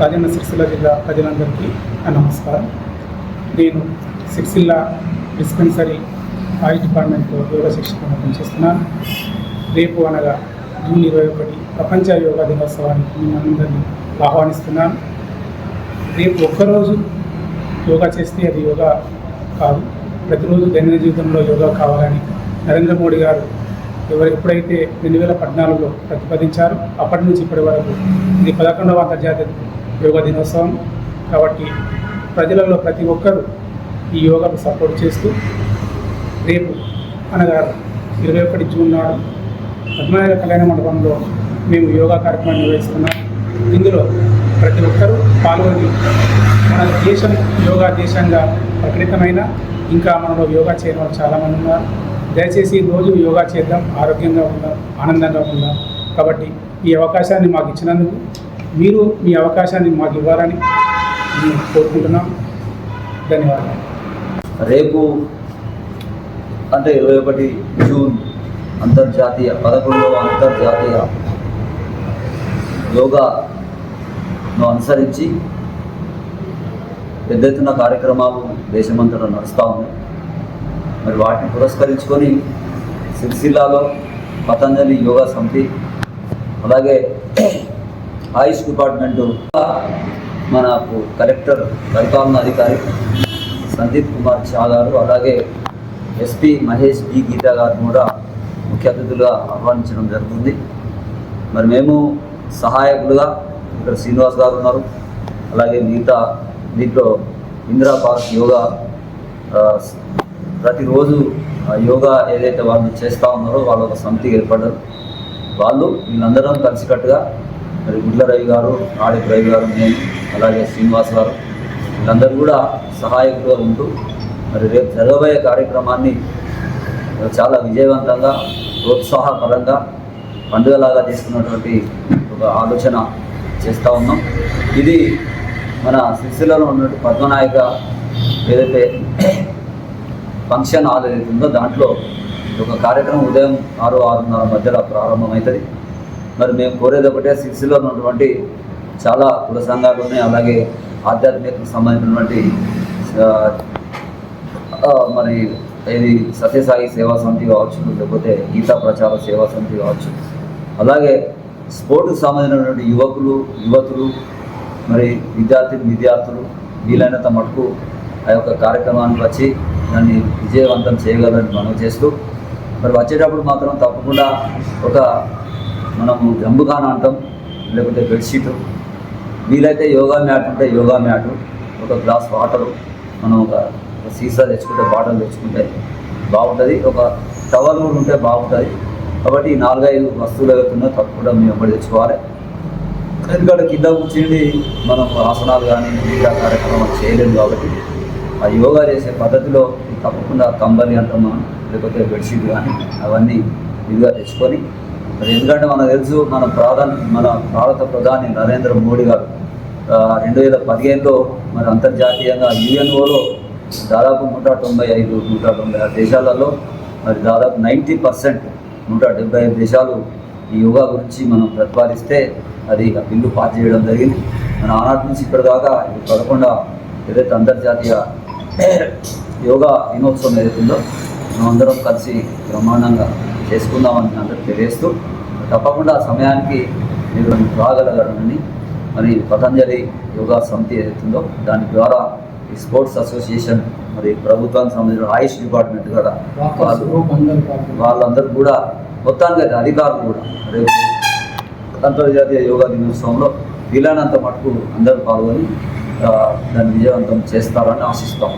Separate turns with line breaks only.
రాజన్న సిరిసిల్ల జిల్లా ప్రజలందరికీ నమస్కారం. నేను సిరిసిల్ల డిస్పెన్సరీ ఆయుష్ డిపార్ట్మెంట్లో యోగా శిక్షణ పనిచేస్తున్నాను. రేపు అనగా జూన్ ఇరవై ఒకటి ప్రపంచ యోగా దినోత్సవానికి మిమ్మల్ని ఆహ్వానిస్తున్నాను. రేపు ఒక్కరోజు యోగా చేస్తే అది యోగా కాదు. ప్రతిరోజు దైనందిన జీవితంలో యోగా కావాలని నరేంద్ర మోడీ గారు ఎవరు ఎప్పుడైతే రెండు వేల పద్నాలుగులో ప్రతిపాదించారో అప్పటి నుంచి ఇప్పటి వరకు ఇది పదకొండవ అంతర్జాతీయ యోగా దినోత్సవం కాబట్టి ప్రజలలో ప్రతి ఒక్కరూ ఈ యోగాకు సపోర్ట్ చేస్తూ రేపు అనగా ఇరవై ఒకటి జూన్ నాడు పద్మనాభ కళ్యాణ మండపంలో మేము యోగా కార్యక్రమాన్ని నిర్వహిస్తున్నాం. ఇందులో ప్రతి ఒక్కరూ పాల్గొని మన దేశం యోగా దేశంగా ప్రకటితమైన ఇంకా మనలో యోగా చేయడం వాళ్ళు చాలామంది ఉన్నారు. దయచేసి రోజు యోగా చేద్దాం ఆరోగ్యంగా ఉందాం ఆనందంగా ఉందాం. కాబట్టి ఈ అవకాశాన్ని మాకు ఇచ్చినందుకు మీరు మీ అవకాశాన్ని మాకు ఇవ్వాలని మేము కోరుకుంటున్నాం. ధన్యవాదాలు.
రేపు అంటే ఇరవై ఒకటి జూన్ అంతర్జాతీయ పదకొండవ అంతర్జాతీయ యోగాను అనుసరించి పెద్ద ఎత్తున కార్యక్రమాలు దేశమంతటా నడుస్తూ ఉన్నాయి. మరి వాటిని పురస్కరించుకొని సిరిసిల్లాలో పతంజలి యోగా సమితి అలాగే ఆయుష్ డిపార్ట్మెంటు మనకు కలెక్టర్ పరిపాలన అధికారి సందీప్ కుమార్ షా గారు అలాగే ఎస్పీ మహేష్ బి గీతా గారు కూడా ముఖ్య అతిథులుగా ఆహ్వానించడం జరుగుతుంది. మరి మేము సహాయకులుగా ఇక్కడ శ్రీనివాస్ గారు ఉన్నారు. అలాగే మిగతా దీంట్లో ఇందిరా పార్క్ యోగా ప్రతిరోజు ఆ యోగా ఏదైతే వాళ్ళు చేస్తూ ఉన్నారో వాళ్ళ ఒక సమితి ఏర్పడ్డారు వాళ్ళు వీళ్ళందరం కలిసికట్టుగా మరి గుడ్ల రవి గారు ఆడిపు రవి గారు నేను అలాగే శ్రీనివాస్ గారు వీళ్ళందరూ కూడా సహాయకులుగా ఉంటూ మరి రేపు జరగబోయే కార్యక్రమాన్ని చాలా విజయవంతంగా ప్రోత్సాహకరంగా పండుగలాగా తీసుకున్నటువంటి ఒక ఆలోచన చేస్తూ ఉన్నాం. ఇది మన సిరిసిల్లలో ఉన్నటువంటి పద్మనాయక ఏదైతే ఫంక్షన్ హాల్ ఏదైతే ఉందో దాంట్లో ఒక కార్యక్రమం ఉదయం ఆరు ఆరున్నర మధ్యలో ప్రారంభమవుతుంది. మరి మేము కోరేది ఒకటే సిరిసిల్లో ఉన్నటువంటి చాలా కుల సంఘాలు ఉన్నాయి అలాగే ఆధ్యాత్మిక సంబంధించినటువంటి మరి ఇది సత్యసాయి సేవా సమితి కావచ్చు లేకపోతే గీతా ప్రచార సేవా సమితి కావచ్చు. అలాగే స్పోర్ట్కి సంబంధించినటువంటి యువకులు యువతులు మరి విద్యార్థి విద్యార్థులు వీలైనంత మటుకు ఆ యొక్క కార్యక్రమానికి వచ్చి దాన్ని విజయవంతం చేయగలని మనం చేస్తూ మరి వచ్చేటప్పుడు మాత్రం తప్పకుండా ఒక మనము గంబుగాన అంటాం లేకపోతే బెడ్షీటు వీలైతే యోగా మ్యాట్ ఉంటే యోగా మ్యాటు ఒక గ్లాస్ వాటరు మనం ఒక సీసా తెచ్చుకుంటే బాటిల్ తెచ్చుకుంటే బాగుంటుంది. ఒక టవల్ కూడా ఉంటే బాగుంటుంది. కాబట్టి ఈ నాలుగైదు వస్తువులు ఏవైతున్నా తప్పకుండా మేము ఎప్పుడు తెచ్చుకోవాలి. ఎందుకంటే కింద కూర్చుండి మనం ఆసనాలు కానీ మిగతా కార్యక్రమాలు చేయలేము కాబట్టి ఆ యోగా చేసే పద్ధతిలో తప్పకుండా కంబలి అంటాం మనం లేకపోతే బెడ్షీట్ కానీ అవన్నీ ఇదిగా తెచ్చుకొని మరి ఎందుకంటే మనకు తెలుసు మన ప్రధాని మన భారత ప్రధాని నరేంద్ర మోడీ గారు రెండు వేల పదిహేనులో మరి అంతర్జాతీయంగా యుఎన్ఓలో దాదాపు నూట తొంభై ఐదు నూట తొంభై ఆరు దేశాలలో మరి దాదాపు నైంటీ పర్సెంట్ నూట డెబ్బై ఐదు దేశాలు ఈ యోగా గురించి మనం ప్రతిపాదిస్తే అది ఆ బిల్లు పాస్ చేయడం జరిగింది. మన ఆనాటి నుంచి ఇప్పటిదాకా ఇది పడకుండా ఏదైతే అంతర్జాతీయ యోగా దినోత్సవం ఏదైతుందో మనం అందరం కలిసి బ్రహ్మాండంగా చేసుకుందామని అందరికి తెలియజేస్తూ తప్పకుండా ఆ సమయానికి మీరు రాగలగరని మరి పతంజలి యోగా సమితి ఏదైతుందో దాని ద్వారా ఈ స్పోర్ట్స్ అసోసియేషన్ మరి ప్రభుత్వానికి సంబంధించిన ఆయుష్ డిపార్ట్మెంట్ కూడా వాళ్ళు వాళ్ళందరూ కూడా మొత్తానికి అధికారులు కూడా రేపు అంతర్జాతీయ యోగా దినోత్సవంలో వీలైనంత మటుకు అందరూ పాల్గొని దాన్ని విజయవంతం చేస్తారని ఆశిస్తాం.